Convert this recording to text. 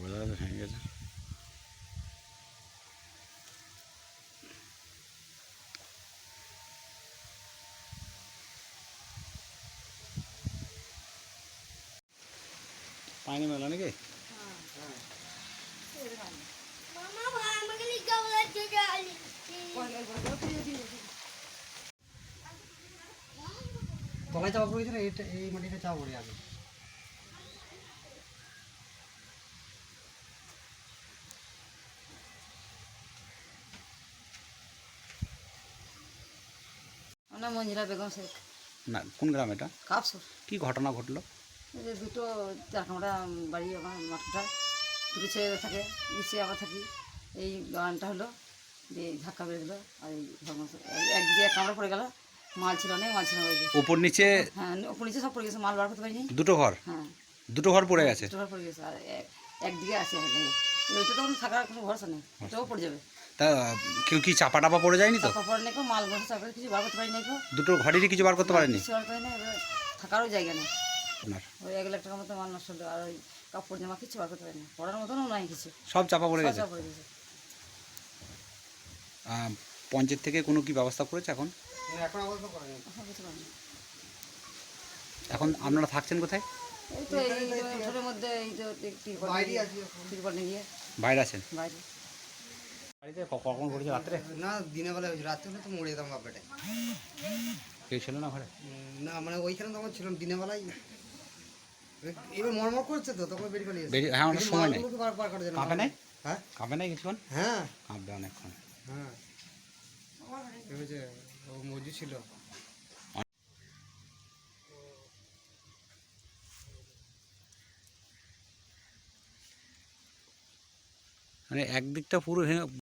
বোঝা যাচ্ছে ভেঙে গেছে পানি মেলা নাকি তলায় চাপা এইটা এই মাটিটা চাপা পড়ে আগে নাম মঞ্জিলা বেগম শেখ। না কোন গ্রাম এটা? কাপসুর। কি ঘটনা ঘটলো? এই যে দুটো চার কামড়া বাড়ি আমার মাঠটা দুটো ছেলে থাকে নিচে আমরা থাকি। এই গানটা হলো দিয়ে ধাক্কা বেড়ে দিল আর এই একদিকে এক কামড়া পড়ে গেল মাল ছিল অনেক মাল ছিল যে। উপর নিচে হ্যাঁ উপর নিচে সব পড়ে গেছে মাল বার করতে পারিনি। দুটো ঘর? হ্যাঁ। দুটো ঘর পড়ে গেছে? দুটো ঘর পড়ে গেছে আর এক- একদিকে আছে ওইটা তো থাকার কোনো ভরসা নেই ওটাও পড়ে যাবে। তা কেউ কি চাপা টাপা পড়ে যায়নি তো চাপা পড়ে নাকি মাল বসে কিছু বার করতে পারি নাকি দুটো ঘরেরই কিছু বার করতে পারেনি কিছু করে না এবার থাকারও জায়গা নেই আপনার ওই এক লাখ টাকার মতো মাল নষ্ট হলো আর ওই কাপড় জামা কিছু বার করতে পারি না পড়ার মতনও নাই কিছু সব চাপা পড়ে গেছে সব পড়ে গেছে আহ, পঞ্চায়েত থেকে কোনো কি ব্যবস্থা করেছে এখন এখন আপনারা থাকছেন কোথায় এই তো এই মধ্যে এই নিয়ে গিয়ে বাইরে আছেন বাইরে বাড়িতে কখন করেছে? রাত্রে? না দিনের বেলা হয়েছে। রাত্রে তো মরে যেতাম বাপেটে কেউ ছিল না ঘরে? না মানে ওইখানে তখন ছিলাম দিনের বেলায়। এবার মরমর করছে তো তখন বেরিয়ে পালিয়ে বেরিয়ে- হ্যাঁ, সময় নেই। কাঁপে নাই? হ্যাঁ? কাঁপে নাই কিছুক্ষণ? হ্যাঁ। কাঁপবে অনেকক্ষণ। হ্যাঁ। ও মজু ছিল। মানে একদিকটা পুরো ভেঙে